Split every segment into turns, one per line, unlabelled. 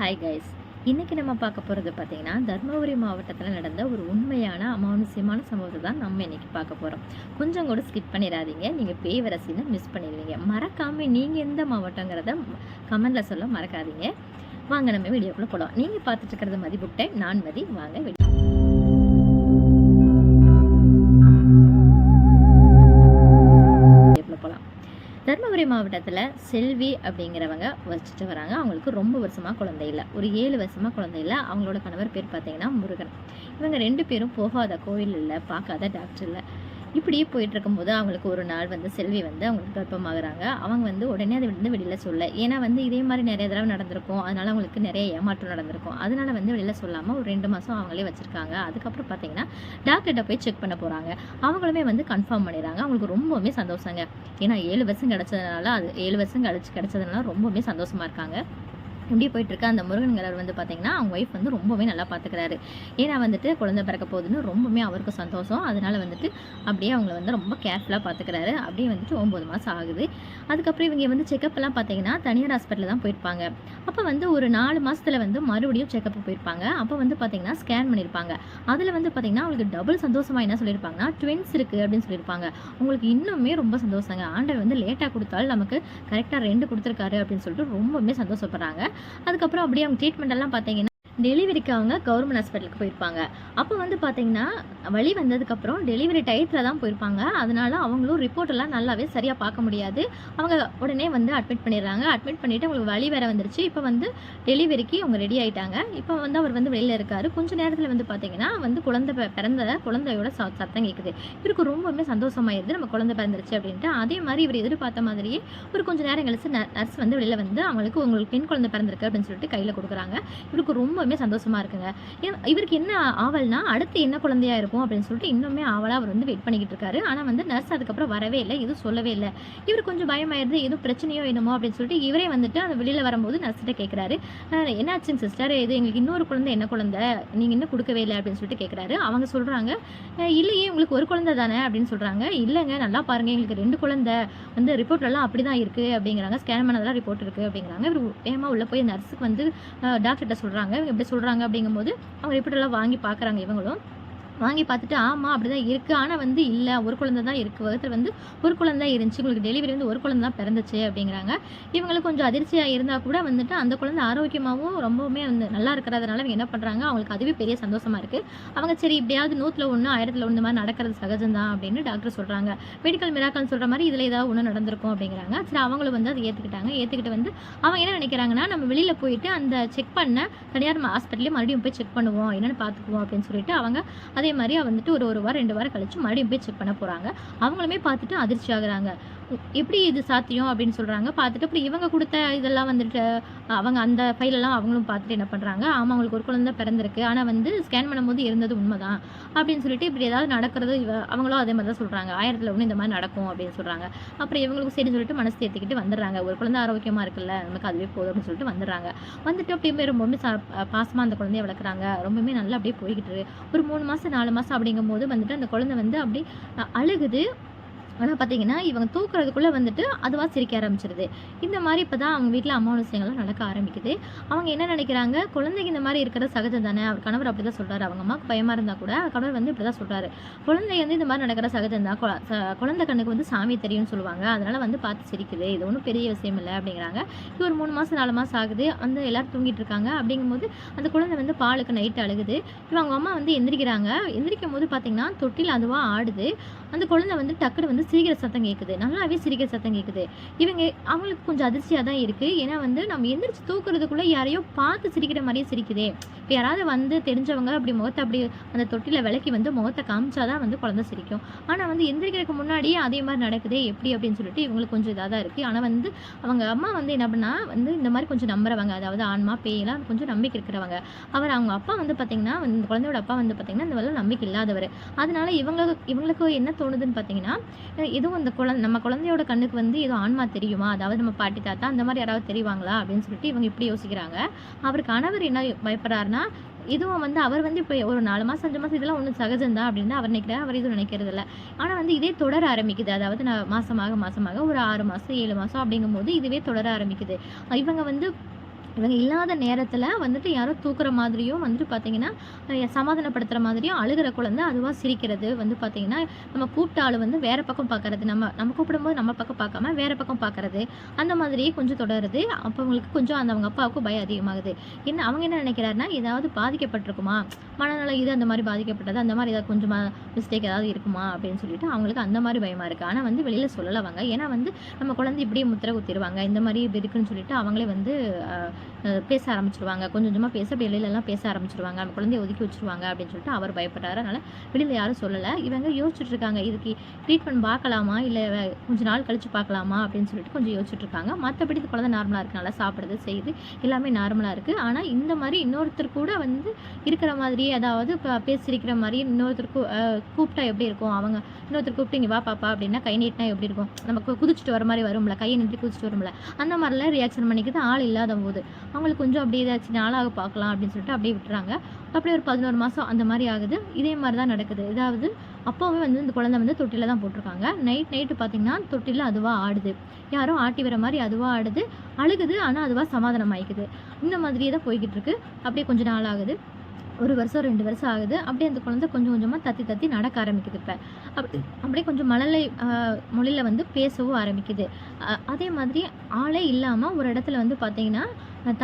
Hi guys இன்றைக்கி நம்ம பார்க்க போகிறது பார்த்தீங்கன்னா தர்மபுரி மாவட்டத்தில் நடந்த ஒரு உண்மையான அமானுஷ்யமான சம்பவத்தை தான் நம்ம இன்றைக்கி பார்க்க போகிறோம் கொஞ்சம் கூட ஸ்கிப் பண்ணிடாதீங்க. நீங்கள் பேவரசின்னு மிஸ் பண்ணிடுவீங்க. மறக்காமல் நீங்கள் எந்த மாவட்டங்கிறத கமெண்டில் சொல்ல மறக்காதீங்க. வாங்க நம்ம வீடியோக்குள்ளே போகலாம் நீங்கள் பார்த்துட்டு இருக்கிறது மதிப்புட்டை நான் மதி வாங்க வீடியோ மாவட்டத்தில் செல்வி அப்படிங்கிறவங்க வச்சுட்டு வராங்க. அவங்களுக்கு ரொம்ப வருஷமாக குழந்தை இல்லை. ஒரு ஏழு வருஷமாக குழந்தை இல்லை. அவங்களோட கணவர் பேர் பார்த்தீங்கன்னா முருகன். இவங்க ரெண்டு பேரும் போகாத கோயில் இல்லை பார்க்காத டாக்டர் இல்லை. இப்படியே போயிட்டுருக்கும்போது அவங்களுக்கு ஒரு நாள் வந்து செல்வி வந்து அவங்களுக்கு கர்ப்பமாகறாங்க. அவங்க வந்து உடனே அதை வந்து வெளியில் சொல்ல. ஏன்னா வந்து இதே மாதிரி நிறைய தடவை நடந்திருக்கும். அதனால அவங்களுக்கு நிறைய ஏமாற்றம் நடந்திருக்கும். அதனால வந்து வெளியில் சொல்லாமல் ஒரு ரெண்டு மாதம் அவங்களே வச்சுருக்காங்க. அதுக்கப்புறம் பார்த்தீங்கன்னா டாக்டர்கிட்ட போய் செக் பண்ண போகிறாங்க அவங்களுமே வந்து கன்ஃபார்ம் பண்ணிடுறாங்க. அவங்களுக்கு ரொம்பவுமே சந்தோஷங்க. ஏன்னா ஏழு வருஷம் கிடச்சதுனால அது ஏழு வருஷம் கழிச்சு கிடச்சதுனால ரொம்பவுமே சந்தோஷமாக இருக்காங்க. இப்படி போயிட்டு இருக்க அந்த முருகன்களர் வந்து பார்த்தீங்கன்னா அவங்க ஒய்ஃப் வந்து ரொம்பவே நல்லா பார்த்துக்கிறாரு ஏன்னா வந்துட்டு குழந்தை பிறக்க போகுதுன்னு ரொம்பவுமே அவருக்கு சந்தோஷம். அதனால வந்துட்டு அப்படியே அவங்கள வந்து ரொம்ப கேர்ஃபுல்லாக பார்த்துக்கிறாரு அப்படியே வந்துட்டு ஒம்பது மாதம் ஆகுது. அதுக்கப்புறம் இவங்க வந்து செக்கப்லாம் பார்த்தீங்கன்னா தனியார் ஹாஸ்பிட்டலில் தான் போயிருப்பாங்க. அப்போ வந்து ஒரு நாலு மாதத்தில் வந்து மறுபடியும் செக்கப் போயிருப்பாங்க. அப்போ வந்து பார்த்தீங்கன்னா ஸ்கேன் பண்ணியிருப்பாங்க அதில் வந்து பார்த்தீங்கன்னா அவங்களுக்கு டபுள் சந்தோஷமாக என்ன சொல்லியிருப்பாங்கன்னா ட்வின்ஸ் இருக்குது அப்படின்னு சொல்லியிருப்பாங்க உங்களுக்கு இன்னுமே ரொம்ப சந்தோஷங்க. ஆண்டவர் வந்து லேட்டாக கொடுத்தாலும் நமக்கு கரெக்டாக ரெண்டு கொடுத்துருக்காரு அப்படின்னு சொல்லிட்டு ரொம்பவுமே சந்தோஷப்படுறாங்க. அதுக்கப்புறம் அப்படியே அவங்க ட்ரீட்மெண்ட் எல்லாம் பார்த்தீங்கன்னா டெலிவரிக்கு அவங்க கவர்மெண்ட் ஹாஸ்பிட்டலுக்கு போயிருப்பாங்க. அப்போ வந்து பார்த்தீங்கன்னா வழி வந்ததுக்கப்புறம் டெலிவரி டயத்தில் தான் போயிருப்பாங்க. அதனால அவங்களும் ரிப்போர்ட்டெல்லாம் நல்லாவே சரியாக பார்க்க முடியாது. அவங்க உடனே வந்து அட்மிட் பண்ணிடுறாங்க. அட்மிட் பண்ணிவிட்டு அவங்களுக்கு வழி வேற வந்துருச்சு. இப்போ வந்து டெலிவரிக்கு அவங்க ரெடி ஆகிட்டாங்க இப்போ வந்து அவர் வந்து வெளியில் இருக்கார். கொஞ்ச நேரத்தில் வந்து பார்த்தீங்கன்னா வந்து குழந்தை பிறந்த குழந்தையோட ச- சத்தம் கேட்குது இவருக்கு ரொம்பவுமே சந்தோஷமாயிருது. நம்ம குழந்தை பிறந்துருச்சு அப்படின்ட்டு. அதே மாதிரி இவர் எதிர்பார்த்த மாதிரியே ஒரு கொஞ்ச நேரம் கழிச்சு நர்ஸ் வந்து வெளியில் வந்து அவங்களுக்கு உங்களுக்கு பெண் குழந்தை பிறந்திருக்கு அப்படின்னு சொல்லிட்டு கையில் கொடுக்குறாங்க. இவருக்கு ரொம்பவுமே சந்தோஷமா இருக்குங்க. இவருக்கு என்ன ஆவல்னா அடுத்து என்ன குழந்தையா இருக்கும் அப்படின்னு சொல்லிட்டு இன்னுமே ஆவலா அவர் வந்து வெயிட் பண்ணிக்கிட்டு இருக்காரு. ஆனா வந்து நர்ஸ் அதுக்கப்புறம் வரவே இல்லை எதுவும் சொல்லவே இல்லை. இவர் கொஞ்சம் பயமாயிருது எதுவும் பிரச்சனையோ என்னமோ அப்படின்னு சொல்லிட்டு இவரே வந்துட்டு அந்த வெளியில வரும்போது நர்ஸ்கிட்ட கேட்குறாரு என்னாச்சுங்க சிஸ்டர் இது எங்களுக்கு இன்னொரு குழந்தை என்ன குழந்தை? நீங்க இன்னும் கொடுக்கவே இல்லை அப்படின்னு சொல்லிட்டு கேட்குறாரு அவங்க சொல்றாங்க இல்லையே உங்களுக்கு ஒரு குழந்தை தானே? அப்படின்னு சொல்றாங்க. இல்லைங்க நல்லா பாருங்க எங்களுக்கு ரெண்டு குழந்தை. வந்து ரிப்போர்ட்லாம் அப்படி தான் இருக்கு அப்படிங்கிறாங்க. ஸ்கேன் பண்ணதெல்லாம் ரிப்போர்ட் இருக்கு அப்படிங்கிறாங்க. இவர் வேகமாக உள்ள போய் நர்ஸுக்கு வந்து டாக்டர்கிட்ட சொல்கிறாங்க எப்படி சொல்கிறாங்க அப்படிங்கும்போது அவங்க ரிப்போர்ட் எல்லாம் வாங்கி பார்க்குறாங்க இவங்களும். வாங்கி பார்த்துட்டு ஆமாம் அப்படி தான் இருக்குது ஆனால் வந்து இல்லை ஒரு குழந்தை தான் இருக்குது வகுத்தில் வந்து ஒரு குழந்தை இருந்துச்சு. உங்களுக்கு டெலிவரி வந்து ஒரு குழந்தை தான் பிறந்துச்சு அப்படிங்கிறாங்க. இவங்களுக்கு கொஞ்சம் அதிர்ச்சியாக இருந்தால் கூட வந்துட்டு அந்த குழந்தை ஆரோக்கியமாகவும் ரொம்பவுமே வந்து நல்லா இருக்கிறதுனால இவங்க என்ன பண்ணுறாங்க அவங்களுக்கு அதுவே பெரிய சந்தோஷமாக இருக்குது அவங்க சரி இப்படியாவது நூற்றில் ஒன்று ஆயிரத்தில் ஒன்று மாதிரி நடக்கிறது சகஜம்தான் அப்படின்னு டாக்டர் சொல்கிறாங்க மெடிக்கல் மிராக்கல்னு சொல்கிற மாதிரி இதில் ஏதாவது ஒன்று நடந்திருக்கும் அப்படிங்கிறாங்க. சரி அவங்களும் வந்து அதை ஏற்றுக்கிட்டாங்க ஏற்றுக்கிட்டு வந்து அவங்க என்ன நினைக்கிறாங்கன்னா நம்ம வெளியில் போயிட்டு அந்த செக் பண்ண தனியார் ஹாஸ்பிட்டலே மறுபடியும் போய் செக் பண்ணுவோம். என்னென்னு பார்த்துக்குவோம் அப்படின்னு சொல்லிட்டு அவங்க அதை மாதிரி வந்துட்டு ஒரு ஒரு வாரம் ரெண்டு வாரம் கழிச்சு மறுபடியும் போய் செக் பண்ண போகிறாங்க அவங்களுமே பார்த்துட்டு அதிர்ச்சி ஆகுறாங்க. எப்படி இது சாத்தியம் அப்படின்னு சொல்கிறாங்க பார்த்துட்டு அப்புறம் இவங்க கொடுத்த இதெல்லாம் வந்துட்டு அவங்க அந்த ஃபைலெல்லாம் அவங்களும் பார்த்துட்டு என்ன பண்ணுறாங்க ஆமாம் அவங்களுக்கு ஒரு குழந்தை பிறந்திருக்கு. ஆனால் வந்து ஸ்கேன் பண்ணும்போது இருந்தது உண்மைதான் அப்படின்னு சொல்லிட்டு இப்படி ஏதாவது நடக்கிறது இவ அவங்களும் அதே மாதிரி தான் சொல்கிறாங்க ஆயிரத்தில் ஒன்று இந்த மாதிரி நடக்கும் அப்படின்னு சொல்கிறாங்க அப்புறம் இவங்களுக்கு சரி சொல்லிட்டு மனசு தேர்த்திக்கிட்டு வந்துடுறாங்க. ஒரு குழந்தை ஆரோக்கியமாக இருக்குல்ல நமக்கு அதுவே போதும் அப்படின்னு சொல்லிட்டு வந்துடுறாங்க. வந்துட்டு அப்படியுமே ரொம்பவுமே சா பாசமாக அந்த குழந்தைய வளர்க்குறாங்க. ரொம்பவுமே நல்லா அப்படியே போய்கிட்டு ஒரு மூணு மாதம் நாலு மாதம் அப்படிங்கும்போது வந்துட்டு அந்த குழந்தை வந்து அப்படி அழுகுது. ஆனால் பார்த்தீங்கன்னா இவங்க தூக்குறதுக்குள்ளே வந்துட்டு அதுவாக சிரிக்க ஆரம்பிச்சிருது. இந்த மாதிரி இப்போ தான் அவங்க வீட்டில் அம்மாவோட விஷயங்கள்லாம் நடக்க ஆரம்பிக்குது. அவங்க என்ன நினைக்கிறாங்க? குழந்தைக்கு இந்த மாதிரி இருக்கிற சகஜம் தானே அவர் கணவர் அப்படி தான் சொல்கிறார் அவங்க அம்மாவுக்கு பயமாக இருந்தால் கூட கணவர் வந்து இப்படி தான் சொல்கிறாரு குழந்தை வந்து இந்த மாதிரி நடக்கிற சகஜம் தான் குழ- குழந்தை கண்ணுக்கு வந்து சாமி தெரியும்னு சொல்லுவாங்க. அதனால் வந்து பார்த்து சிரிக்குது. இது ஒன்றும் பெரிய விஷயம் இல்லை அப்படிங்கிறாங்க. இது ஒரு மூணு மாதம் நாலு மாதம் ஆகுது. அந்த எல்லோரும் தூங்கிட்டு இருக்காங்க. அப்படிங்கும்போது அந்த குழந்தை வந்து பாலுக்கு நைட்டு அழுகுது. இப்போ அவங்க அம்மா வந்து எந்திரிக்கிறாங்க. எந்திரிக்கும் போது பார்த்தீங்கன்னா தொட்டில் அதுவாக ஆடுது. அந்த குழந்தை வந்து டக்குனு வந்து சிரிக்கிற சத்தம் கேட்குது நல்லாவே சிரிக்கிற சத்தம் கேட்குது இவங்க அவங்களுக்கு கொஞ்சம் அதிர்ச்சியாக தான் இருக்குது ஏன்னா வந்து நம்ம எந்திரிச்சு தூக்குறதுக்குள்ளே யாரையோ பார்த்து சிரிக்கிற மாதிரியே சிரிக்குதே. இப்போ யாராவது வந்து தெரிஞ்சவங்க அப்படி முகத்தை அப்படி அந்த தொட்டியில் விளக்கி வந்து முகத்தை காமிச்சாதான் வந்து குழந்தை சிரிக்கும். ஆனால் வந்து எந்திரிக்கிறதுக்கு முன்னாடியே அதே மாதிரி நடக்குதே எப்படி அப்படின்னு சொல்லிட்டு இவங்களுக்கு கொஞ்சம் இதாக தான் இருக்குது ஆனால் வந்து அவங்க அம்மா வந்து என்ன பண்ணால் வந்து இந்த மாதிரி கொஞ்சம் நம்புறவங்க அதாவது ஆன்மா பேயெல்லாம் கொஞ்சம் நம்பிக்கை இருக்கிறவங்க. அவர் அவங்க அப்பா வந்து பார்த்திங்கன்னா இந்த குழந்தையோட அப்பா வந்து பார்த்திங்கன்னா இந்த வேலை நம்பிக்கை இல்லாதவர். அதனால இவங்க இவங்களுக்கு என்ன தோணுதுன்னு பார்த்தீங்கன்னா எதுவும் அந்த குழந்தை நம்ம குழந்தையோட கண்ணுக்கு வந்து எதுவும் ஆன்மா தெரியுமா? அதாவது நம்ம பாட்டி தாத்தா அந்த மாதிரி யாராவது தெரிவாங்களா? அப்படின்னு சொல்லிட்டு இவங்க இப்படி யோசிக்கிறாங்க. அவர் கணவர் என்ன பயப்படுறாருன்னா இதுவும் வந்து அவர் வந்து இப்போ ஒரு நாலு மாதம் அஞ்சு மாதம் இதெல்லாம் ஒன்றும் சகஜம்தான் அப்படின்னு அவர் நினைக்கிறார். அவர் எதுவும் நினைக்கிறது இல்லை. ஆனால் வந்து இதே தொடர ஆரம்பிக்குது. அதாவது நான் மாதமாக மாதமாக ஒரு ஆறு மாதம் ஏழு மாதம் அப்படிங்கும்போது இதுவே தொடர ஆரம்பிக்குது. இவங்க வந்து இவங்க இல்லாத நேரத்தில் வந்துட்டு யாரோ தூக்குற மாதிரியும் வந்துட்டு பார்த்தீங்கன்னா சமாதானப்படுத்துகிற மாதிரியும் அழுகிற குழந்தை அதுவாக சிரிக்கிறது வந்து பார்த்தீங்கன்னா நம்ம கூப்பிட்ட ஆள் வந்து வேறு பக்கம் பார்க்கறது நம்ம நம்ம கூப்பிடும்போது நம்ம பக்கம் பார்க்காம வேறு பக்கம் பார்க்கறது அந்த மாதிரியே கொஞ்சம் தொடருது. அப்போ அவங்களுக்கு கொஞ்சம் அந்த அவங்க அப்பாவுக்கும் பயம் அதிகமாகுது. என்ன அவங்க என்ன நினைக்கிறாருன்னா ஏதாவது பாதிக்கப்பட்டிருக்குமா? மனநல இது அந்த மாதிரி பாதிக்கப்பட்டது அந்த மாதிரி ஏதாவது கொஞ்சமாக மிஸ்டேக் ஏதாவது இருக்குமா? அப்படின்னு சொல்லிட்டு அவங்களுக்கு அந்த மாதிரி பயமாக இருக்குது ஆனால் வந்து வெளியில் சொல்லலை அவங்க. ஏன்னா வந்து நம்ம குழந்தை இப்படியே முத்திரை குத்திடுவாங்க இந்த மாதிரி இருக்குன்னு சொல்லிட்டு அவங்களே வந்து பேச ஆரம்பிச்சிருவாங்க. கொஞ்சம் கொஞ்சமாக பேச அப்படி வெளியிலலாம் பேச ஆரம்பிச்சிருவாங்க. நம்ம குழந்தைய ஒதுக்கி வச்சுருவாங்க அப்படின்னு சொல்லிட்டு அவர் பயப்பட்டாரு அதனால் வெளியில் யாரும் சொல்லலை. இவங்க யோசிச்சுட்டு இருக்காங்க. இதுக்கு ட்ரீட்மெண்ட் பார்க்கலாமா? இல்லை கொஞ்சம் நாள் கழித்து பார்க்கலாமா? அப்படின்னு சொல்லிட்டு கொஞ்சம் யோசிச்சுட்டு இருக்காங்க. மற்றபடி இந்த குழந்தை நார்மலாக இருக்குது நல்லா சாப்பிடுறது செய்யுது. எல்லாமே நார்மலாக இருக்குது ஆனால் இந்த மாதிரி இன்னொருத்தர் கூட வந்து இருக்கிற மாதிரி அதாவது இப்போ பேசியிருக்கிற மாதிரி இன்னொருத்தர் கூப்பிட்டா எப்படி இருக்கும்? அவங்க இன்னொருத்தர் கூப்பிட்டு இங்கே வா பாப்பா அப்படின்னா கை நீட்டினா எப்படி இருக்கும்? நம்ம குதிச்சுட்டு வர மாதிரி வரும்ல. கையை நீட்டி குதிச்சுட்டு வரும்ல. அந்த மாதிரிலாம் ரியாக்ஷன் பண்ணிக்கிது ஆள் இல்லாத போது அவங்களுக்கு கொஞ்சம் அப்படியே ஏதாச்சும் நாளாக பார்க்கலாம் அப்படின்னு சொல்லிட்டு அப்படியே விட்டுறாங்க. அப்படியே ஒரு பதினோரு மாதம் அந்த மாதிரி ஆகுது. இதே மாதிரி தான் நடக்குது. இதாவது அப்போவே வந்து இந்த குழந்தை வந்து தொட்டியில் தான் போட்டிருக்காங்க. நைட் நைட்டு பார்த்தீங்கன்னா தொட்டியில் அதுவாக ஆடுது. யாரும் ஆட்டி வர மாதிரி அதுவாக ஆடுது. அழுகுது ஆனால் அதுவாக சமாதானம் ஆயிக்குது. இந்த மாதிரியே தான் போய்கிட்டு இருக்கு. அப்படியே கொஞ்சம் நாள் ஆகுது. ஒரு வருஷம் ரெண்டு வருஷம் ஆகுது. அப்படியே அந்த குழந்தை கொஞ்சம் கொஞ்சமாக தத்தி தத்தி நடக்க ஆரம்பிக்குது இப்போ. அப்படி அப்படியே கொஞ்சம் மழலை மொழியில் வந்து பேசவும் ஆரம்பிக்குது. அதே மாதிரி ஆளே இல்லாமல் ஒரு இடத்துல வந்து பார்த்தீங்கன்னா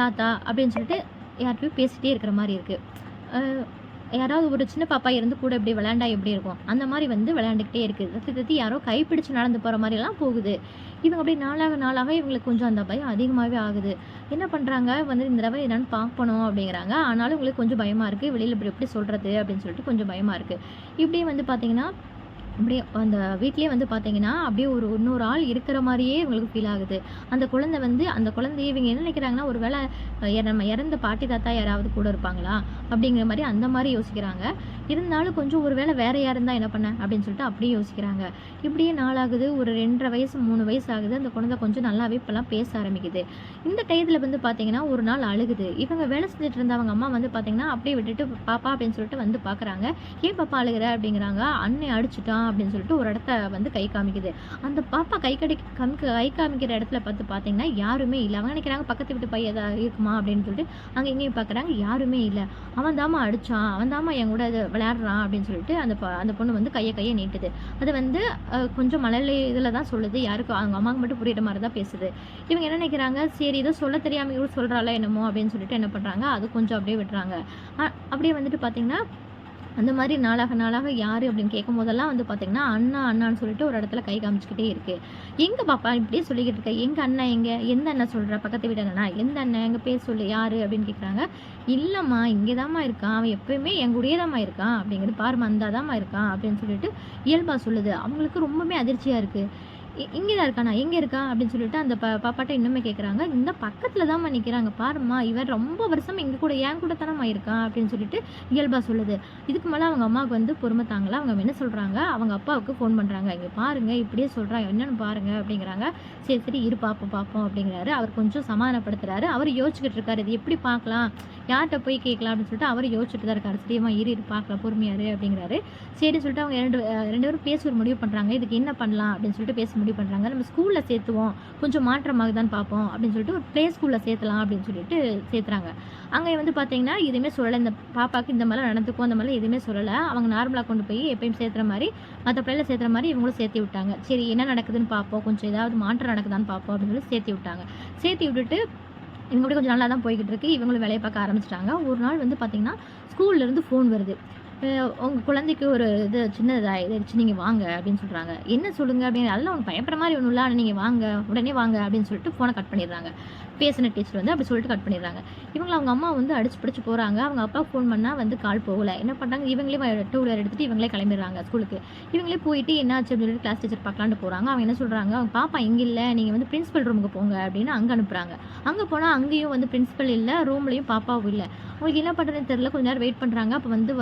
தாத்தா அப்படின்னு சொல்லிட்டு யார்கிட்டயும் பேசிகிட்டே இருக்கிற மாதிரி இருக்குது யாராவது ஒரு சின்ன பாப்பா இருந்து கூட இப்படி விளையாண்டா எப்படி இருக்கும்? அந்த மாதிரி வந்து விளையாண்டுக்கிட்டே இருக்குது தத்தி தத்தி யாரோ கைப்பிடிச்சு நடந்து போகிற மாதிரிலாம் போகுது. இவங்க அப்படியே நாளாக நாளாக இவங்களுக்கு கொஞ்சம் அந்த பயம் அதிகமாகவே ஆகுது. என்ன பண்ணுறாங்க வந்து இந்த தடவை என்னென்னு பார்க்கணும் அப்படிங்கிறாங்க. ஆனாலும் இவங்களுக்கு கொஞ்சம் பயமாக இருக்குது வெளியில் இப்படி எப்படி சொல்கிறது அப்படின்னு சொல்லிட்டு கொஞ்சம் பயமாக இருக்குது இப்படியே வந்து பார்த்திங்கன்னா அப்படியே அந்த வீட்லேயே வந்து பார்த்தீங்கன்னா அப்படியே ஒரு இன்னொரு ஆள் இருக்கிற மாதிரியே இவங்களுக்கு ஃபீல் ஆகுது. அந்த குழந்தை வந்து அந்த குழந்தைய இவங்க என்ன நினைக்கிறாங்கன்னா ஒரு வேளை நம்ம இறந்த பாட்டி தாத்தா யாராவது கூட இருப்பாங்களா? அப்படிங்கிற மாதிரி அந்த மாதிரி யோசிக்கிறாங்க. இருந்தாலும் கொஞ்சம் ஒரு வேளை வேற யார் இருந்தால் என்ன பண்ண? அப்படின்னு சொல்லிட்டு அப்படியே யோசிக்கிறாங்க. இப்படியே நாளாகுது ஒரு ரெண்டரை வயசு மூணு வயசு ஆகுது. அந்த குழந்தை கொஞ்சம் நல்லாவே இப்போல்லாம் பேச ஆரம்பிக்குது. இந்த டயத்தில் வந்து பார்த்தீங்கன்னா ஒரு நாள் அழுகுது. இவங்க வேலை செஞ்சுட்டு இருந்தவங்க அம்மா வந்து பார்த்தீங்கன்னா அப்படியே விட்டுட்டு பாப்பா அப்படின்னு சொல்லிட்டு வந்து பார்க்குறாங்க ஏன் பாப்பா அழுகிற? அப்படிங்கிறாங்க. அன்னை அடிச்சுட்டான் அப்படின்னு சொல்லிட்டு ஒரு இடத்த வந்து கை காமிக்குது. அந்த பாப்பா கை கடி காமிக்க கை காமிக்கிற இடத்துல பார்த்து பார்த்தீங்கன்னா யாருமே இல்லை. அவங்க நினைக்கிறாங்க பக்கத்து வீட்டு பையன் ஏதாவது இருக்குமா? அப்படின்னு சொல்லிட்டு அங்கே இங்கேயும் பார்க்குறாங்க யாருமே இல்லை. அவன் தாமா அடிச்சான். அவன் தாமா என் கூட இது விளையாடுறான். அப்படின்னு சொல்லிட்டு அந்த அந்த பொண்ணு வந்து கையை கையை நீட்டுது. அது வந்து கொஞ்சம் மழலை இதில் தான் சொல்லுது. யாருக்கும் அவங்க அம்மாவுக்கு மட்டும் புரியுற மாதிரி தான் பேசுது. இவங்க என்ன நினைக்கிறாங்க சரி ஏதோ சொல்ல தெரியாமல் இவரு சொல்கிறாளா என்னமோ? அப்படின்னு சொல்லிட்டு என்ன பண்ணுறாங்க அது கொஞ்சம் அப்படியே விட்டுறாங்க. அப்படியே வந்துட்டு பார்த்தீங்கன்னா அந்த மாதிரி நாளாக நாளாக யார் அப்படின்னு கேட்கும் போதெல்லாம் வந்து பார்த்தீங்கன்னா அண்ணா அண்ணான்னு சொல்லிட்டு ஒரு இடத்துல கை காமிச்சிக்கிட்டே இருக்கு. எங்க பாப்பா இப்படியே சொல்லிக்கிட்டு இருக்க? எங்க அண்ணன் எங்க? எந்த அண்ணன் சொல்ற? பக்கத்து வீட்டு அண்ணா எந்த அண்ணன் எங்க பேர் சொல்லு? யாரு? அப்படின்னு கேட்குறாங்க இல்லைம்மா இங்கே இருக்கான். அவன் எப்பயுமே என் கூடயே தாம்மா இருக்கான். அப்படிங்கிறது பாருமா அந்த இருக்கான் அப்படின்னு சொல்லிட்டு இயல்பா சொல்லுது. அவங்களுக்கு ரொம்பவே அதிர்ச்சியாக இருக்குது இங்கே தான் இருக்கானா எங்கே இருக்கான் அப்படின்னு சொல்லிட்டு அந்த ப பாப்பாட்ட இன்னுமே கேட்குறாங்க இந்த பக்கத்தில் தான்மா நிற்கிறாங்க பாருமா இவன் ரொம்ப வருஷம் எங்கள் கூட என் கூட தானம்மா இருக்கான் அப்படின்னு சொல்லிட்டு இயல்பாக சொல்லுது. இதுக்கு மேலே அவங்க அம்மாவுக்கு வந்து பொறுமை தாங்களா அவங்க என்ன சொல்கிறாங்க அவங்க அப்பாவுக்கு ஃபோன் பண்ணுறாங்க இங்கே பாருங்க இப்படியே சொல்கிறாங்க என்னென்னு பாருங்க அப்படிங்கிறாங்க. சரி சரி இரு பார்ப்போம் பார்ப்போம் அப்படிங்கிறாரு. அவர் கொஞ்சம் சமாதானப்படுத்துகிறாரு அவர் யோசிச்சுக்கிட்டு இருக்காரு. இது எப்படி பார்க்கலாம்? யார்கிட்ட போய் கேட்கலாம் அப்படின்னு சொல்லிட்டு அவர் யோசிச்சுட்டு தான் இருக்காரு. சரியாமா இரு இரு பார்க்கலாம் பொறுமையாரு அப்படிங்கிறாரு. சரி சொல்லிட்டு அவங்க ரெண்டு ரெண்டு பேரும் பேசி ஒரு முடிவு பண்ணுறாங்க இதுக்கு என்ன பண்ணலாம் அப்படின்னு சொல்லிட்டு பேசி முடிவு பண்ணுறாங்க நம்ம ஸ்கூலில் சேர்த்துவோம். கொஞ்சம் மாற்றமாகுதான்னு பார்ப்போம் அப்படின்னு சொல்லிட்டு ஒரு ப்ளே ஸ்கூலில் சேர்த்தலாம் அப்படின்னு சொல்லிட்டு சேர்த்துறாங்க. அங்கே வந்து பார்த்தீங்கன்னா எதுவுமே சொல்லலை. இந்த பாப்பாவுக்கு இந்த மாதிரிலாம் நடந்துக்கும் அந்த மாதிரிலாம் எதுவுமே சொல்லலை. அவங்க நார்மலாக கொண்டு போய் எப்பயும் சேர்த்துற மாதிரி மற்ற பிள்ளைல சேர்த்துற மாதிரி இவங்களும் சேர்த்து விட்டாங்க. சரி என்ன நடக்குதுன்னு பார்ப்போம். கொஞ்சம் ஏதாவது மாற்றம் நடக்குதான்னு பார்ப்போம் அப்படின்னு சொல்லி சேர்த்து விட்டாங்க. சேர்த்து விட்டுட்டு இவங்க அப்படியே கொஞ்சம் நல்லா தான் போய்கிட்டு இருக்கு. இவங்களும் வேலையை பார்க்க ஆரம்பிச்சிட்டாங்க. ஒரு நாள் வந்து பார்த்தீங்கன்னா ஸ்கூல்லேருந்து ஃபோன் வருது. உங்கள் குழந்தைக்கு ஒரு இது சின்னதாக இதாகிடுச்சு நீங்கள் வாங்க அப்படின்னு சொல்கிறாங்க என்ன சொல்லுங்க அப்படின்னு அதெல்லாம் ஒன்று பயப்படுற மாதிரி ஒன்றும் இல்லை. ஆனால் நீங்கள் வாங்க உடனே வாங்க அப்படின்னு சொல்லிட்டு ஃபோனை கட் பண்ணிடுறாங்க. பேசின டீச்சர் வந்து அப்படி சொல்லிட்டு கட் பண்ணிடுறாங்க. இவங்க அவங்க அம்மா வந்து அடிச்சு பிடிச்சி போகிறாங்க அவங்க அப்பா ஃபோன் பண்ணால் வந்து கால் போகலை. என்ன பண்ணுறாங்க இவங்களே டூ வீலர் எடுத்துகிட்டு இவங்களே கிளம்பிடுறாங்க ஸ்கூலுக்கு இவங்களே போயிட்டு என்னாச்சு அப்படின்னு சொல்லிட்டு கிளாஸ் டீச்சர் பார்க்கலான்னு போகிறாங்க அவங்க என்ன சொல்கிறாங்க அவங்க பாப்பா இங்கே இல்லை. நீங்கள் வந்து பிரின்ஸிபல் ரூமுக்கு போங்க அப்படின்னு அங்கே அனுப்புகிறாங்க அங்கே போனால் அங்கேயும் வந்து பிரின்ஸிபல் இல்லை ரூம்லேயும் பாப்பாவும் இல்லை. அவங்களுக்கு என்ன பண்ணுறதுன்னு தெரியல. கொஞ்ச நேரம் வெயிட் பண்ணுறாங்க அப்போ வந்து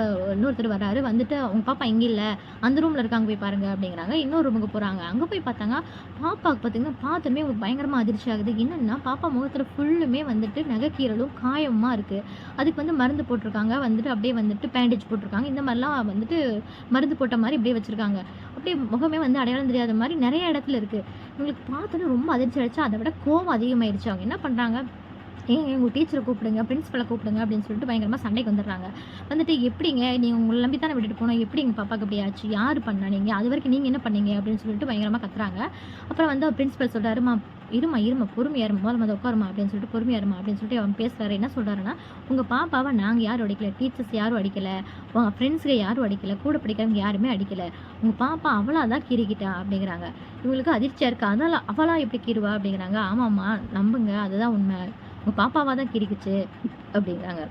இன்னொருத்தர் வராரு வந்துட்டு அவங்க பாப்பா இங்கே இல்லை அந்த ரூமில் இருக்காங்க போய் பாருங்க அப்படிங்கிறாங்க. இன்னொரு ரூமுக்கு போகிறாங்க அங்கே போய் பார்த்தாங்க பாப்பாவுக்கு பார்த்தீங்கன்னா பார்த்தோமே ஒரு பயங்கரமாக அதிர்ச்சி ஆகுது. என்னென்னா பாப்பா முகத்தில் ஃபுல்லுமே வந்துட்டு நகைக்கீரலும் காயமாக இருக்குது அதுக்கு வந்து மருந்து போட்டிருக்காங்க. வந்துட்டு அப்படியே வந்துட்டு பேண்டேஜ் போட்டிருக்காங்க. இந்த மாதிரிலாம் வந்துட்டு மருந்து போட்ட மாதிரி அப்படியே வச்சுருக்காங்க. அப்படியே முகமே வந்து அடையாளம் தெரியாத மாதிரி நிறைய இடத்துல இருக்குது இவங்களுக்கு பார்த்தோன்னே ரொம்ப அதிர்ச்சி ஆயிடுச்சு. அதை விட கோவம் அதிகமாகிடுச்சு அவங்க என்ன பண்ணுறாங்க ஏங்க உங்கள் டீச்சரை கூப்பிடுங்க பிரின்ஸிபலை கூப்பிடுங்க அப்படின்னு சொல்லிட்டு பயங்கரமாக சண்டைக்கு வந்துடுறாங்க. வந்துட்டு எப்படிங்க நீங்கள் உங்களை நம்பி தானே விட்டுட்டு போனோம் எப்படி எங்கள் பாப்பாக்கு அப்படி ஆச்சு யார் பண்ணா நீங்கள் அது வரைக்கும் நீங்கள் என்ன பண்ணீங்க அப்படின்னு சொல்லிட்டு பயங்கரமாக கத்துறாங்க. அப்புறம் வந்து அவர் பிரின்சிபல் சொல்கிறாருமா இருமா இருமா பொறுமையா இருமா முதல்ல வந்து உட்காருமா அப்படின்னு சொல்லிட்டு பொறுமையா இருமா அப்படின்னு சொல்லிட்டு அவன் பேசுகிறாரு என்ன சொல்கிறாருன்னா உங்கள் பாப்பாவை நாங்கள் யாரும் அடிக்கல டீச்சர்ஸ் யாரும் அடிக்கல உங்கள் ஃப்ரெண்ட்ஸுக்கு யாரும் அடிக்கல கூட படிக்கிறவங்க யாருமே அடிக்கல உங்கள் பாப்பா அவளாக தான் கீறிக்கிட்டா அப்படிங்கிறாங்க. இவங்களுக்கு அதிர்ச்சியாக இருக்கா. அதனால் அவளாக எப்படி கீறுவா அப்படிங்கிறாங்க. ஆமாம்மா நம்புங்க அதுதான் உண்மை. உங்கள் பாப்பாவாக தான் கிரிக்குச்சு அப்படிங்கிறாங்க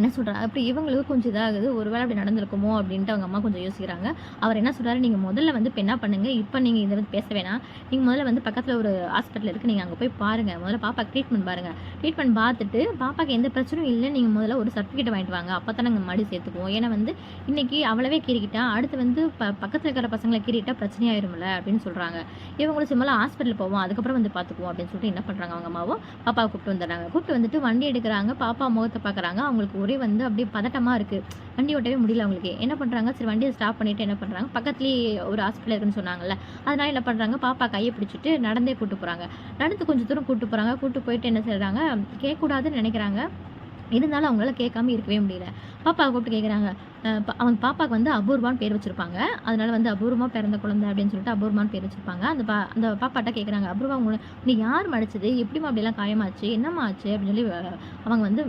என்ன சொல்கிறாங்க அப்படி இவங்களுக்கு கொஞ்சம் இதாகுது. ஒருவேளை அப்படி நடந்திருக்குமோ அப்படின்ட்டு அவங்க அம்மா கொஞ்சம் யோசிக்கிறாங்க. அவர் என்ன சொல்கிறாரு நீங்கள் முதல்ல வந்து இப்போ என்ன பண்ணுங்கள் இப்போ நீங்கள் இதை வந்து பேச வேணாம். நீங்கள் முதல்ல வந்து பக்கத்தில் ஒரு ஹாஸ்பிட்டல் இருக்குது நீங்கள் அங்கே போய் பாருங்கள் முதல்ல பாப்பாக்கு ட்ரீட்மெண்ட் பாருங்கள் ட்ரீட்மெண்ட் பார்த்துட்டு பாப்பாக்கு எந்த பிரச்சனையும் இல்லை நீங்கள் முதல்ல ஒரு சர்டிஃபிகேட் வாங்கிட்டு வாங்க. அப்போ தான் நாங்கள் மடி சேர்த்துக்குவோம். ஏன்னா வந்து இன்றைக்கி அவ்வளவே கீறிக்கிட்டா அடுத்து வந்து ப பக்கத்தில் இருக்கிற பசங்களை கீறிட்டா பிரச்சனையாயிரும்ல அப்படின்னு சொல்கிறாங்க இவங்களும் சிம்மலாம் ஹாஸ்பிட்டல் போவோம். அதுக்கப்புறம் வந்து பார்த்துக்குவோம் அப்படின்னு சொல்லிட்டு என்ன பண்ணுறாங்க அவங்க அம்மாவும் பாப்பாவை கூப்பிட்டு வந்துடுறாங்க. கூப்பிட்டு வந்துட்டு வண்டி எடுக்கிறாங்க. பாப்பா முகத்தை பார்க்குறாங்க. அவங்களுக்கு ஒரே வந்து அப்படியே பதட்டமாக இருக்குது வண்டி ஓட்டவே முடியல அவங்களுக்கு. என்ன பண்ணுறாங்க சரி வண்டியை ஸ்டாப் பண்ணிவிட்டு என்ன பண்ணுறாங்க பக்கத்துலேயே ஒரு ஹாஸ்பிட்டல் இருக்குன்னு சொன்னாங்கல்ல. அதனால என்ன பண்ணுறாங்க பாப்பா கையை பிடிச்சிட்டு நடந்தே கூப்பிட்டு போகிறாங்க நடந்து கொஞ்சம் தூரம் கூப்பிட்டு போகிறாங்க கூப்பிட்டு போயிட்டு என்ன செய்கிறாங்க கேட்கக்கூடாதுன்னு நினைக்கிறாங்க. இருந்தாலும் அவங்களால கேட்காம இருக்கவே முடியல. பாப்பாவை கூப்பிட்டு கேட்குறாங்க அவங்க பாப்பாவுக்கு வந்து அபூர்வான்னு பேர் வச்சுருப்பாங்க. அதனால வந்து அபூர்வமாக பிறந்த குழந்தை அப்படின்னு சொல்லிட்டு அபூர்வான்னு பேர் வச்சுருப்பாங்க. அந்த பா அந்த பாப்பாட்ட கேட்குறாங்க அபூர்வா உங்களை நீ யார் மடிச்சது? எப்படிமா அப்படிலாம் காயமாச்சு? என்னம்மா ஆச்சு? அப்படின்னு சொல்லி அவங்க வந்து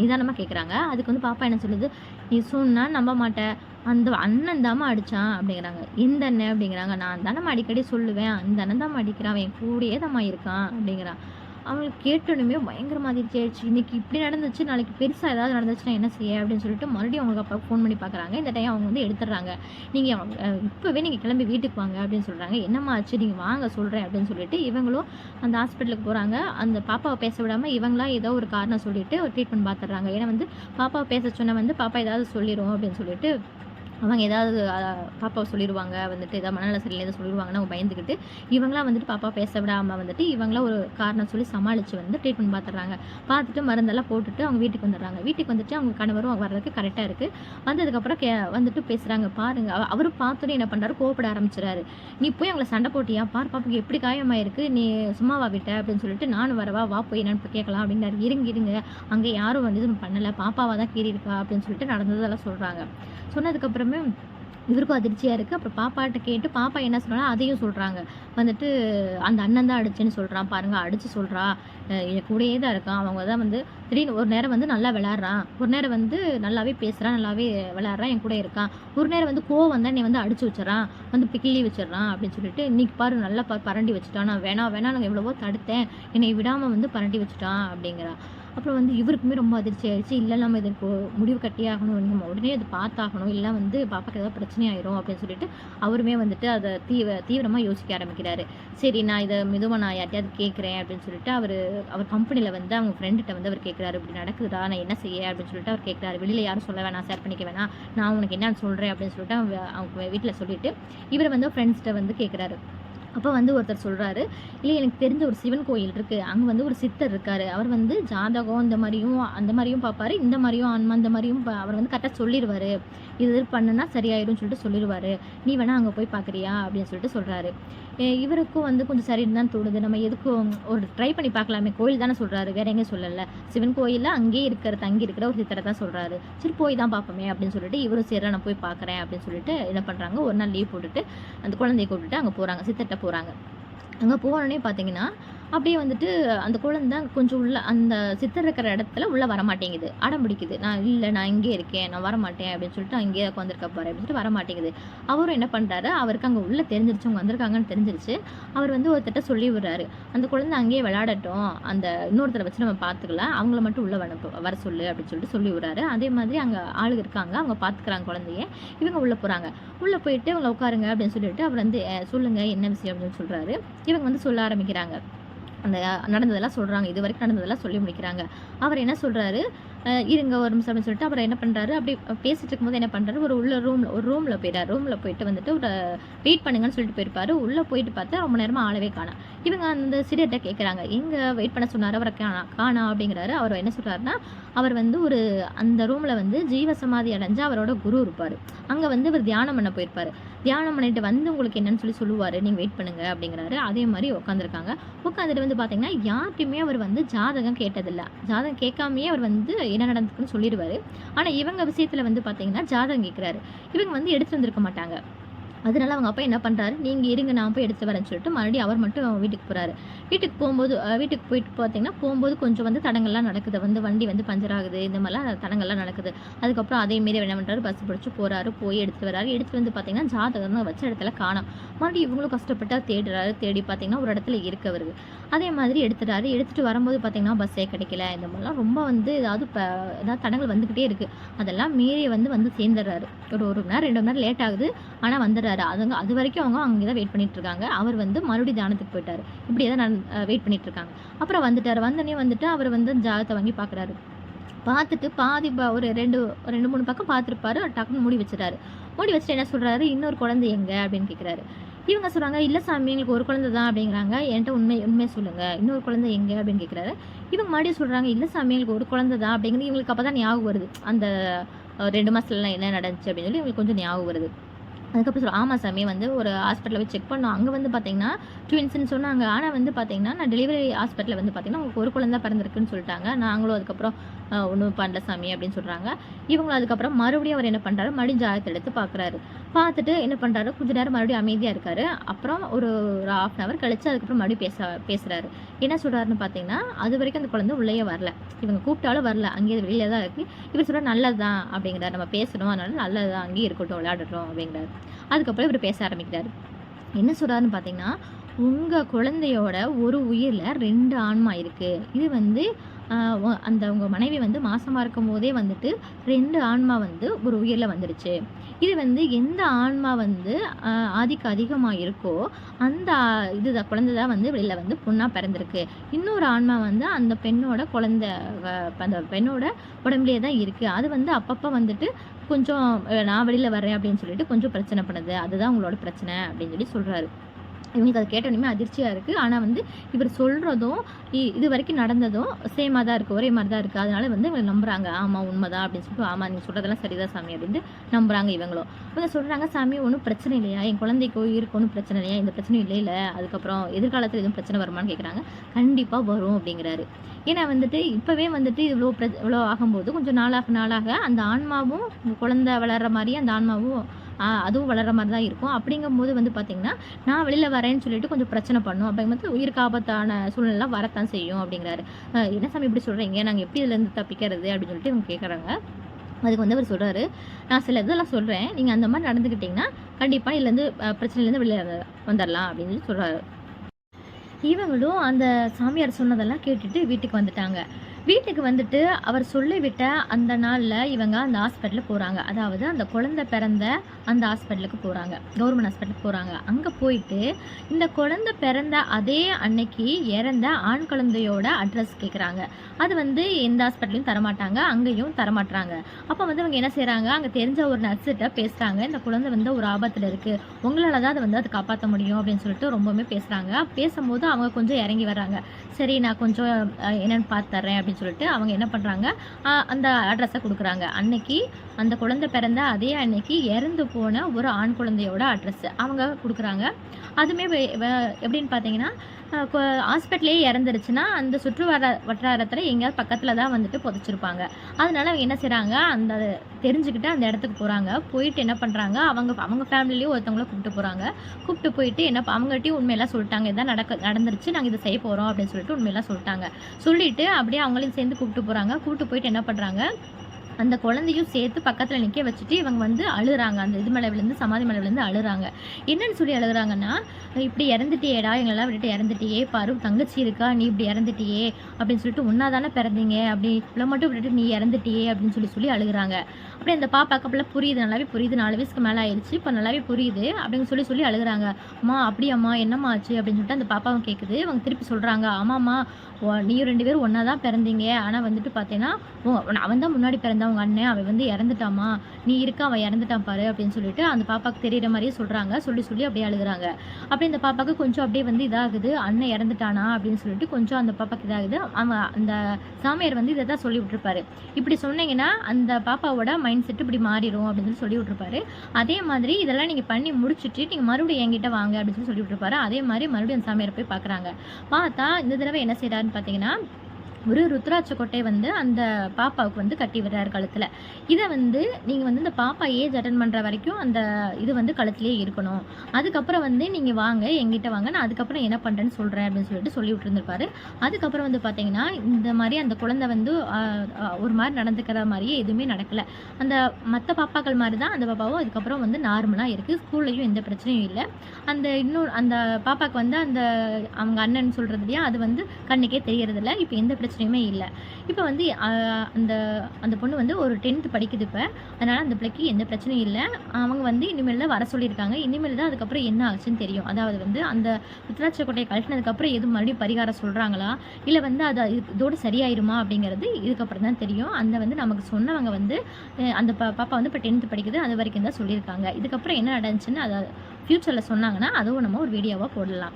நிதானமாக கேட்குறாங்க அதுக்கு வந்து பாப்பா என்ன சொல்லுது? நீ சொன்னா நம்ப மாட்டேன் அந்த அண்ணன் தாம்மா அடித்தான் அப்படிங்கிறாங்க. இந்த அண்ணன் அப்படிங்கிறாங்க. நான் தானம்மா அடிக்கடி சொல்லுவேன். அந்த அண்ணன் தாம்மா அடிக்கிறான். என் கூடயே தாம்மா இருக்கான் அப்படிங்கிறான். அவங்களுக்கு கேட்டோடனே பயங்கரமாக அதிர்ச்சி ஆயிடுச்சு. இன்றைக்கி இப்படி நடந்துச்சு நாளைக்கு பெருசாக ஏதாவது நடந்துச்சுன்னா என்ன செய்ய அப்படின்னு சொல்லிட்டு மறுபடியும் அவங்களுக்கு அப்பா ஃபோன் பண்ணி பார்க்குறாங்க. இந்த டைம் அவங்க வந்து எடுத்துடுறாங்க. நீங்கள் இப்போவே நீங்கள் கிளம்பி வீட்டுக்கு வாங்க அப்படின்னு சொல்கிறாங்க என்னம்மா ஆச்சு? நீங்கள் வாங்க சொல்கிறேன் அப்படின்னு சொல்லிட்டு இவங்களும் அந்த ஹாஸ்பிட்டலுக்கு போகிறாங்க அந்த பாப்பாவை பேச விடாமல் இவங்களா ஏதோ ஒரு காரணம் சொல்லிட்டு ஒரு ட்ரீட்மெண்ட் பார்த்துடுறாங்க. ஏன்னா வந்து பாப்பாவை பேச சொன்னால் வந்து பாப்பா ஏதாவது சொல்லிடும் அப்படின்னு சொல்லிட்டு அவங்க ஏதாவது பாப்பாவை சொல்லிடுவாங்க வந்துட்டு ஏதாவது மனநல சரியில்லை ஏதாவது சொல்லிடுவாங்கன்னு அவங்க பயந்துக்கிட்டு இவங்களாம் வந்துட்டு பாப்பா பேச விடாமல் வந்துட்டு இவங்களாம் ஒரு காரணம் சொல்லி சமாளித்து வந்து ட்ரீட்மெண்ட் பார்த்துறாங்க பார்த்துட்டு மருந்தெல்லாம் போட்டுட்டு அவங்க வீட்டுக்கு வந்துடுறாங்க. வீட்டுக்கு வந்துட்டு அவங்க கணவரும் வர்றதுக்கு கரெக்டாக இருக்குது வந்ததுக்கப்புறம் கே வந்துட்டு பேசுகிறாங்க பாருங்க அவரும் பார்த்துட்டு என்ன பண்ணுறாரு கோவப்பட ஆரம்பிச்சிடாரு நீ போய் அவங்கள சண்டை போட்டியா? பார் பாப்பாக்கு எப்படி காயமாயிருக்கு. நீ சும்மாவா விட்ட அப்படின்னு சொல்லிட்டு நானும் வரவா வா போய் என்னன்னு கேட்கலாம் அப்படின்னாரு. இருங்க இருங்க. அங்கே யாரும் வந்து எதுவும் பண்ணலை. பாப்பாவாக தான் கீறி இருக்கா? அப்படின்னு சொல்லிட்டு நடந்ததெல்லாம் சொல்கிறாங்க சொன்னதுக்கப்புறமே இவருக்கும் அதிர்ச்சியாக இருக்குது அப்புறம் பாப்பாட்ட கேட்டு பாப்பா என்ன சொல்கிறாங்க அதையும் சொல்கிறாங்க வந்துட்டு அந்த அண்ணன் தான் அடிச்சேன்னு சொல்கிறான் பாருங்க அடித்து சொல்கிறா என் கூடயே தான் இருக்கான். அவங்க தான் வந்து திடீர்னு ஒரு நேரம் வந்து நல்லா விளாட்றான் ஒரு நேரம் வந்து நல்லாவே பேசுகிறான் நல்லாவே விளாட்றான் என் கூட இருக்கான். ஒரு நேரம் வந்து கோவம் வந்தால் நீ வந்து அடித்து வச்சிடறான். வந்து கிள்ளி வச்சிடறான் அப்படின்னு சொல்லிட்டு இன்றைக்கி பாரு நல்லா பரண்டி வச்சுட்டான். நான் வேணாம் வேணாம் நான் எவ்வளவோ தடுத்தேன். என்னை விடாமல் வந்து பரண்டி வச்சுட்டான் அப்படிங்கிறா. அப்புறம் வந்து இவருக்குமே ரொம்ப அதிர்ச்சி ஆயிடுச்சு. இல்லை நம்ம இதுக்கு முடிவு கட்டியாகணும் நம்ம உடனே அது பார்த்தாகணும். இல்லை வந்து பாப்பாக்கு ஏதாவது பிரச்சனை ஆயிரும் அப்படின்னு சொல்லிட்டு அவருமே வந்துட்டு அதை தீவிர தீவிரமாக யோசிக்க ஆரம்பிக்கிறாரு. சரி நான் இதை மெதுவாக நான் யார்ட்டையாவது கேட்குறேன் அப்படின்னு சொல்லிட்டு அவர் அவர் கம்பெனியில் வந்து அவங்க ஃப்ரெண்டுகிட்ட வந்து அவர் கேட்குறாரு இப்படி நடக்குதுடா நான் என்ன செய்ய? அப்படின்னு சொல்லிட்டு அவர் கேட்குறாரு வெளியில் யாரும் சொல்ல வேணாம். ஷேர் பண்ணிக்க வேணாம். நான் உனக்கு என்னன்னு சொல்கிறேன் அப்படின்னு சொல்லிட்டு அவங்க அவங்க வீட்டில் சொல்லிட்டு இவர் வந்து ஃப்ரெண்ட்ஸ்கிட்ட வந்து கேட்குறாரு அப்போ வந்து ஒருத்தர் சொல்கிறாரு இல்லை எனக்கு தெரிஞ்ச ஒரு சிவன் கோயில் இருக்குது அங்கே வந்து ஒரு சித்தர் இருக்கார். அவர் வந்து ஜாதகம் இந்த மாதிரியும் அந்த மாதிரியும் பார்ப்பாரு. இந்த மாதிரியும் ஆன்மா அந்த மாதிரியும் அவர் வந்து கரெக்டாக சொல்லிடுவார் இது இது பண்ணுனா சரியாயிடும்னு சொல்லிட்டு சொல்லிடுவாரு நீ வேணால் அங்கே போய் பார்க்குறியா அப்படின்னு சொல்லிட்டு சொல்கிறாரு இவருக்கும் வந்து கொஞ்சம் சரின்னு தான் தோணுது. நம்ம எதுக்கும் ஒரு ட்ரை பண்ணி பார்க்கலாமே கோயில் தானே சொல்கிறாரு வேற எங்கே சொல்லலை. சிவன் கோயிலில் அங்கேயே இருக்கிற தங்கி இருக்கிற ஒரு சித்தரை தான் சொல்கிறாரு சரி போய் தான் பார்ப்போமே அப்படின்னு சொல்லிட்டு இவரும் சரி நான் போய் பார்க்குறேன் அப்படின்னு சொல்லிட்டு என்ன பண்ணுறாங்க ஒரு நாள் லீவ் போட்டுட்டு அந்த குழந்தைய கூப்பிட்டுட்டு அங்கே போகிறாங்க சித்தட்ட போகிறாங்க அங்கே போனோடனே பார்த்தீங்கன்னா அப்படியே வந்துட்டு அந்த குழந்தை கொஞ்சம் உள்ள அந்த சித்தர் இருக்கிற இடத்துல உள்ளே வரமாட்டேங்குது. அடம் பிடிக்குது. நான் இல்லை நான் இங்கே இருக்கேன். நான் வரமாட்டேன் அப்படின்னு சொல்லிட்டு அங்கேயே உட்காந்துருக்க போகிறேன் அப்படின்னு சொல்லிட்டு வரமாட்டேங்குது. அவரும் என்ன பண்ணுறாரு அவருக்கு அங்கே உள்ளே தெரிஞ்சிருச்சு. அவங்க வந்திருக்காங்கன்னு தெரிஞ்சிருச்சு. அவர் வந்து ஒருத்தட்ட சொல்லி விடுறாரு. அந்த குழந்தை அங்கேயே விளையாடட்டும். அந்த இன்னொருத்தரை வச்சு நம்ம பார்த்துக்கலாம் அவங்கள மட்டும் உள்ளே வர வர சொல்லு அப்படின்னு சொல்லிட்டு சொல்லி விடுறாரு. அதே மாதிரி அங்கே ஆளுங்க இருக்காங்க. அவங்க பார்த்துக்கிறாங்க குழந்தைய. இவங்க உள்ளே போகிறாங்க உள்ளே போயிட்டு அவங்க உட்காருங்க அப்படின்னு சொல்லிட்டு அவர் வந்து சொல்லுங்கள் சொல்லுங்க. என்ன விஷயம்? அப்படின்னு சொல்கிறாரு இவங்க வந்து சொல்ல ஆரம்பிக்கிறாங்க. அந்த நடந்ததெல்லாம் சொல்கிறாங்க இது வரைக்கும் நடந்ததெல்லாம் சொல்லி முடிக்கிறாங்க. அவர் என்ன சொல்கிறாரு இருங்க ஒரு நிமிஷம் அப்படின்னு சொல்லிட்டு அவர் என்ன பண்ணுறாரு அப்படி பேசிட்டு இருக்கும்போது என்ன பண்ணுறாரு ஒரு உள்ள ரூமில் ஒரு ரூமில் போயிட்டார் ரூமில் போயிட்டு வந்துட்டு ஒரு வெயிட் பண்ணுங்கன்னு சொல்லிட்டு போயிருப்பாரு. உள்ளே போயிட்டு பார்த்தா ரொம்ப நேரமாக ஆளவே காணா. இவங்க அந்த சிரியர்கிட்ட கேட்குறாங்க எங்கே வெயிட் பண்ண சொன்னார்? அவரை காணா காணா அப்படிங்கிறாரு. அவர் என்ன சொல்கிறாருன்னா அவர் வந்து ஒரு அந்த ரூமில் வந்து ஜீவ சமாதி அடைஞ்சு அவரோட குரு இருப்பார். அங்கே வந்து இவர் தியானம் பண்ண போயிருப்பார். தியானம் பண்ணிட்டு வந்து உங்களுக்கு என்னன்னு சொல்லி சொல்லுவார். நீங்கள் வெயிட் பண்ணுங்க அப்படிங்கிறாரு. அதே மாதிரி உட்காந்துருக்காங்க உட்காந்துட்டு வந்து பார்த்தீங்கன்னா யார்கிட்டையுமே அவர் வந்து ஜாதகம் கேட்டதில்லை. ஜாதகம் கேட்காமயே அவர் வந்து என்ன நடந்துக்குன்னு சொல்லிடுவார். ஆனால் இவங்க விஷயத்தில் வந்து பார்த்தீங்கன்னா ஜாதகம் கேட்குறாரு இவங்க வந்து எடுத்துகிட்டு வந்திருக்க மாட்டாங்க. அதனால அவங்க அப்பா என்ன பண்ணுறாரு நீங்கள் இருங்க நான் போய் எடுத்து வரேன்னு சொல்லிட்டு மறுபடியும் அவர் மட்டும் வீட்டுக்கு போகிறாரு வீட்டுக்கு போகும்போது வீட்டுக்கு போயிட்டு பார்த்தீங்கன்னா போகும்போது கொஞ்சம் வந்து தடங்கள்லாம் நடக்குது. வந்து வண்டி வந்து பஞ்சர் ஆகுது. இந்த மாதிரிலாம் தடங்கள்லாம் நடக்குது. அதுக்கப்புறம் அதே மாரி என்ன பண்ணுறாரு பஸ் பிடிச்சி போகிறாரு போய் எடுத்து வராரு. எடுத்து வந்து பார்த்தீங்கன்னா ஜாதகம் வச்ச இடத்துல காணும். மறுபடியும் இவங்களும் கஷ்டப்பட்டா தேடுறாரு. தேடி பார்த்தீங்கன்னா ஒரு இடத்துல இருக்க வருது அதே மாதிரி எடுத்துட்டாரு எடுத்துட்டு வரும்போது பார்த்தீங்கன்னா பஸ்ஸே கிடைக்கல. இந்த மாதிரிலாம் ரொம்ப வந்து ஏதாவது இப்போ ஏதாவது தடங்கள் வந்துக்கிட்டே இருக்குது அதெல்லாம் மீறி வந்து வந்து சேர்ந்துடுறாரு. ஒரு ஒரு மணி நேரம் ரெண்டு மணி நேரம் லேட் ஆகுது. ஆனால் வந்துடுறாரு. அதுங்க அது வரைக்கும் அவங்க அங்கே தான் வெயிட் பண்ணிட்டு இருக்காங்க அவர் வந்து மறுபடியும் தியானத்துக்கு போயிட்டாரு. இப்படியே தான் நான் வெயிட் பண்ணிட்டு இருக்காங்க அப்புறம் வந்துட்டார். வந்தோடனே வந்துட்டு அவர் வந்து ஜாதகத்தை வாங்கி பார்க்குறாரு பார்த்துட்டு பாதி ஒரு ரெண்டு ரெண்டு மூணு பக்கம் பார்த்துருப்பாரு. டக்குன்னு மூடி வச்சுட்டாரு மூடி வச்சுட்டு என்ன சொல்கிறாரு இன்னொரு குழந்தை எங்கே? அப்படின்னு கேட்குறாரு இவங்க சொல்கிறாங்க இல்லை சாமி எங்களுக்கு ஒரு குழந்தை தான். அப்படிங்கிறாங்க. என்கிட்ட உண்மை உண்மையை சொல்லுங்கள் இன்னொரு குழந்தை எங்கே? அப்படின்னு கேட்குறாரு இவங்க மறுபடியும் சொல்கிறாங்க இல்லை சாமி எங்களுக்கு ஒரு குழந்தை தான். அப்படிங்கிறது இவங்களுக்கு அப்போ தான் ஞாபகம் வருது. அந்த ரெண்டு மாதத்துலலாம் என்ன நடந்துச்சு அப்படின்னு சொல்லி இவங்களுக்கு கொஞ்சம் ஞாபகம் வருது. அதுக்கப்புறம் சொல்ல ஆமாம் சாமி வந்து ஒரு ஹாஸ்பிட்டலில் போய் செக் பண்ணோம். அங்கே வந்து பார்த்தீங்கன்னா ட்வின்ஸ்னு சொன்னாங்க. ஆனால் வந்து பார்த்தீங்கன்னா நான் டெலிவரி ஹாஸ்பிட்டலில் வந்து பார்த்தீங்கன்னா உங்களுக்கு ஒரு குழந்தை பிறந்திருக்குன்னு சொல்லிட்டாங்க. நாங்களும் அதுக்கப்புறம் ஒன்றும் பண்ணல சாமி அப்படின்னு சொல்கிறாங்க இவங்க அதுக்கப்புறம் மறுபடியும் அவர் என்ன பண்ணுறாரு மறுபடியும் ஜாதகத்தை எடுத்து பார்க்குறாரு பார்த்துட்டு என்ன பண்ணுறாரு கொஞ்ச நேரம் மறுபடியும் அமைதியாக இருக்கார். அப்புறம் ஒரு ஒரு ஹாஃப் அன் ஹவர் கழித்து அதுக்கப்புறம் மறுபடியும் பேச பேசுகிறாரு என்ன சொல்கிறாருன்னு பார்த்தீங்கன்னா அது வரைக்கும் அந்த குழந்தை உள்ளேயே வரல. இவங்க கூப்பிட்டாலும் வரல. அங்கேயே வெளியில தான் இருக்குது இவர் சொல்கிறார் நல்லது தான் அப்படிங்கிறார். நம்ம பேசணும். அதனால நல்லது தான் அங்கேயே இருக்கட்டும் விளையாடட்டும் அப்படிங்கிறார். அதுக்கப்புறம் இவர் பேச ஆரம்பிக்கிறார். என்ன சொல்கிறாருன்னு பார்த்தீங்கன்னா உங்கள் குழந்தையோட ஒரு உயிரில் ரெண்டு ஆன்மா இருக்குது இது வந்து அந்த அவங்க மனைவி வந்து மாசமாக இருக்கும் போதே வந்துட்டு ரெண்டு ஆன்மா வந்து ஒரு உயிரில் வந்துடுச்சு இது வந்து எந்த ஆன்மா வந்து ஆதிக்கு ஆதிக்கம் அதிகமாக இருக்கோ அந்த இது இதுதான் குழந்தை தான் வந்து வெளியில் வந்து பொண்ணாக பிறந்திருக்கு. இன்னொரு ஆன்மா வந்து அந்த பெண்ணோட குழந்த அந்த பெண்ணோட உடம்புலேயே தான் இருக்குது அது வந்து அப்பப்போ வந்துட்டு கொஞ்சம் நான் வெளியில் வரேன் அப்படின்னு சொல்லிட்டு கொஞ்சம் பிரச்சனை பண்ணுது. அதுதான் உங்களோட பிரச்சனை அப்படின்னு சொல்லி சொல்கிறாரு இவங்களுக்கு அதை கேட்டோன்னே அதிர்ச்சியாக இருக்குது ஆனால் வந்து இவர் சொல்கிறதும் இது வரைக்கும் நடந்ததும் சேமாக தான் இருக்குது ஒரே மாதிரி தான் இருக்குது அதனால வந்து இவங்க நம்புறாங்க. ஆமாம் உண்மைதான் அப்படின்னு சொல்லிட்டு ஆமாம் நீங்கள் சொல்கிறதெல்லாம் சரிதான் சாமி அப்படின்ட்டு நம்புகிறாங்க இவங்களும். இவங்க சொல்கிறாங்க சாமி ஒன்றும் பிரச்சனை இல்லையா? என் குழந்தைக்கு உயிருக்கு ஒன்றும் பிரச்சனை இல்லையா? இந்த பிரச்சனையும் இல்லை இல்லை. அதுக்கப்புறம் எதிர்காலத்தில் எதுவும் பிரச்சனை வருமான்னு கேட்குறாங்க கண்டிப்பாக வரும் அப்படிங்கிறாரு. ஏன்னா வந்துட்டு இப்போவே வந்துட்டு இவ்வளோ பிர இவ்வளோ ஆகும்போது கொஞ்சம் நாளாக நாளாக அந்த ஆன்மாவும் குழந்தை வளர்கிற மாதிரியே அந்த ஆன்மாவும் அதுவும் வளர்கிற மாதிரி தான் இருக்கும். அப்படிங்கும்போது வந்து பார்த்திங்கன்னா நான் வெளியில் வரேன்னு சொல்லிட்டு கொஞ்சம் பிரச்சனை பண்ணும். அப்படிங்கும்போது உயிருக்கு ஆபத்தான சூழ்நிலாம் வரத்தான் செய்யும் அப்படிங்கிறாரு. என்ன சாமி இப்படி சொல்கிறீங்க நாங்கள் எப்படி இதுலேருந்து தப்பிக்கிறது? அப்படின்னு சொல்லிட்டு இவங்க கேட்குறாங்க அதுக்கு வந்து அவர் சொல்கிறாரு நான் சில இதெல்லாம் சொல்கிறேன் நீங்கள் அந்த மாதிரி நடந்துக்கிட்டிங்கன்னா கண்டிப்பாக இதுலேருந்து பிரச்சனையிலேருந்து வெளியில் வந்துடலாம் அப்படின்னு சொல்லி சொல்கிறாரு இவங்களும் அந்த சாமியார் சொன்னதெல்லாம் கேட்டுட்டு வீட்டுக்கு வந்துட்டாங்க. வீட்டுக்கு வந்துட்டு அவர் சொல்லிவிட்ட அந்த நாளில் இவங்க அந்த ஹாஸ்பிட்டலுக்கு போகிறாங்க அதாவது அந்த குழந்தை பிறந்த அந்த ஹாஸ்பிட்டலுக்கு போகிறாங்க கவர்மெண்ட் ஹாஸ்பிட்டலுக்கு போகிறாங்க அங்கே போயிட்டு இந்த குழந்தை பிறந்த அதே அன்னைக்கு இறந்த ஆண் குழந்தையோட அட்ரஸ் கேட்குறாங்க அது வந்து எந்த ஹாஸ்பிட்டலையும் தரமாட்டாங்க அங்கேயும் தரமாட்டாங்க அப்போ வந்து அவங்க என்ன செய்கிறாங்க அங்கே தெரிஞ்ச ஒரு நர்ஸ்கிட்ட பேசுகிறாங்க இந்த குழந்தை வந்து ஒரு ஆபத்தில் இருக்குது உங்களால் தான் அதை வந்து அதை காப்பாற்ற முடியும் அப்படின்னு சொல்லிட்டு ரொம்பவுமே பேசுகிறாங்க பேசும்போது அவங்க கொஞ்சம் இறங்கி வர்றாங்க. சரி நான் கொஞ்சம் என்னென்னு என்னன்னு பார்த்து தர்றேன் அப்படின்னு சொல்லிட்டு அவங்க என்ன பண்ணுறாங்க அந்த அட்ரஸை கொடுக்குறாங்க. அன்னைக்கு அந்த குழந்தை பிறந்த அதே அன்னைக்கு இறந்து போன ஒரு ஆண் குழந்தையோட அட்ரஸ் அவங்க கொடுக்குறாங்க. அதுவுமே எப்படின்னு பார்த்தீங்கன்னா ஹாஸ்பிட்டலே இறந்துருச்சுன்னா அந்த சுற்று வர வட்டாரத்தில் எங்கேயாவது பக்கத்தில் தான் வந்துட்டு புதைச்சிருப்பாங்க. அதனால அவங்க என்ன செய்கிறாங்க அந்த தெரிஞ்சுக்கிட்டு அந்த இடத்துக்கு போகிறாங்க போயிட்டு என்ன பண்ணுறாங்க அவங்க அவங்க ஃபேமிலிலேயே ஒருத்தவங்கள கூப்பிட்டு போகிறாங்க கூப்பிட்டு போயிட்டு என்ன அவங்ககிட்டயும் உண்மையெல்லாம் சொல்லிட்டாங்க. இதான் நடக்க நடந்துருச்சு நாங்கள் இதை செய்ய போகிறோம் அப்படின்னு சொல்லிட்டு உண்மையெல்லாம் சொல்லிட்டாங்க. சொல்லிட்டு அப்படியே அவங்களையும் சேர்ந்து கூப்பிட்டு போகிறாங்க கூப்பிட்டு போயிட்டு என்ன பண்ணுறாங்க அந்த குழந்தையும் சேர்த்து பக்கத்தில் நிற்க வச்சுட்டு இவங்க வந்து அழுகிறாங்க அந்த இது மேலே விழுந்து சமாதி மேலே விழுந்து என்னன்னு சொல்லி அழுகுறாங்கன்னா இப்படி இறந்துட்டியேடா எங்களெல்லாம் விட்டுட்டு இறந்துட்டியே பாரு தங்கச்சி இருக்கா நீ இப்படி இறந்துட்டியே அப்படின்னு சொல்லிட்டு ஒன்றா தானே பிறந்தீங்க அப்படி இவ்வளோ மட்டும் விட்டுட்டு நீ இறந்துட்டியே அப்படின்னு சொல்லி சொல்லி அழுகுறாங்க. அப்படி அந்த பாப்பா அப்பெல்லாம் புரியுது நல்லாவே புரியுது நாலு வயசுக்கு மேலே ஆயிடுச்சு இப்போ நல்லாவே புரியுது அப்படின்னு சொல்லி சொல்லி அழுகுறாங்க. அம்மா அப்படியாம்மா என்னம்மா ஆச்சு அப்படின்னு சொல்லிட்டு அந்த பாப்பாவும் கேட்குது அவங்க திருப்பி சொல்கிறாங்க ஆமாம்மா நீயும் ரெண்டு பேரும் ஒன்றா தான் பிறந்தீங்க. ஆனால் வந்துட்டு பார்த்தீங்கன்னா, அவன் தான் முன்னாடி பிறந்தான் உங்கள் அண்ணன். அவன் வந்து இறந்துட்டாமா நீ இருக்க அவன் இறந்துட்டான் பாரு அப்படின்னு சொல்லிட்டு அந்த பாப்பாவுக்கு தெரியிற மாதிரியே சொல்கிறாங்க சொல்லி சொல்லி அப்படியே அழுகுறாங்க. அப்படி இந்த பாப்பாவுக்கு கொஞ்சம் அப்படியே வந்து இதாகுது. அண்ணன் இறந்துட்டானா அப்படின்னு சொல்லிட்டு கொஞ்சம் அந்த பாப்பாக்கு இதாகுது. அவன் அந்த சாமியார் வந்து இதை தான் சொல்லி விட்டுருப்பாரு. இப்படி சொன்னீங்கன்னா, அந்த பாப்பாவோட மைண்ட் செட் இப்படி மாறிடும் அப்படின்னு சொல்லி சொல்லி விட்டுருப்பாரு. அதே மாதிரி இதெல்லாம் நீங்கள் பண்ணி முடிச்சுட்டு, நீங்கள் மறுபடியும் என்கிட்ட வாங்க அப்படின்னு சொல்லி சொல்லி விட்டுருப்பாரு. அதே மாதிரி மறுபடியும் அந்த சாமியார் போய் பார்க்குறாங்க. பார்த்தா இந்த தடவை என்ன செய்கிறாரு பார்த்தீங்கன்னா, ஒரு ருத்ராட்ச கொட்டை வந்து அந்த பாப்பாவுக்கு வந்து கட்டி விடுறாரு கழுத்தில் இதை வந்து நீங்கள் வந்து இந்த பாப்பா ஏஜ் அட்டன் பண்ணுற வரைக்கும் அந்த இது வந்து கழுத்துலேயே இருக்கணும். அதுக்கப்புறம் வந்து நீங்கள் வாங்க எங்கிட்ட வாங்க. நான் அதுக்கப்புறம் என்ன பண்ணுறேன்னு சொல்கிறேன் அப்படின்னு சொல்லிட்டு சொல்லி விட்டுருந்துருப்பாரு அதுக்கப்புறம் வந்து பார்த்தீங்கன்னா, இந்த மாதிரி அந்த குழந்தை வந்து ஒரு மாதிரி நடந்துக்கிற மாதிரியே எதுவுமே நடக்கல. அந்த மற்ற பாப்பாக்கள் மாதிரி தான் அந்த பாப்பாவும் அதுக்கப்புறம் வந்து நார்மலாக இருக்குது ஸ்கூல்லையும் எந்த பிரச்சனையும் இல்லை அந்த இன்னொரு அந்த பாப்பாவுக்கு வந்து அந்த அவங்க அண்ணன் சொல்கிறது இல்லையா, அது வந்து கண்ணுக்கே தெரியறதில்ல. இப்போ எந்த பிரச்சனை பிரச்சனையுமே இல்லை இப்போ வந்து அந்த அந்த பொண்ணு வந்து ஒரு 10த் படிக்குது இப்போ அதனால் அந்த பிள்ளைக்கு எந்த பிரச்சனையும் இல்லை அவங்க வந்து இனிமேல் தான் வர சொல்லியிருக்காங்க. இனிமேல் தான் அதுக்கப்புறம் என்ன ஆச்சுன்னு தெரியும். அதாவது வந்து அந்த ருத்ராட்ச கோட்டையை கழட்டினதுக்கப்புறம் எதுவும் மறுபடியும் பரிகாரம் சொல்கிறாங்களா இல்லை வந்து அது இதோடு சரியாயிருமா? அப்படிங்கிறது இதுக்கப்புறம் தான் தெரியும். அந்த வந்து நமக்கு சொன்னவங்க வந்து அந்த பா பாப்பா வந்து இப்போ டென்த்து படிக்குது. அது வரைக்கும் தான் சொல்லியிருக்காங்க. இதுக்கப்புறம் என்ன நடந்துச்சுன்னு அதை ஃப்யூச்சரில் சொன்னாங்கன்னா, அதுவும் நம்ம ஒரு வீடியோவாக போடலாம்.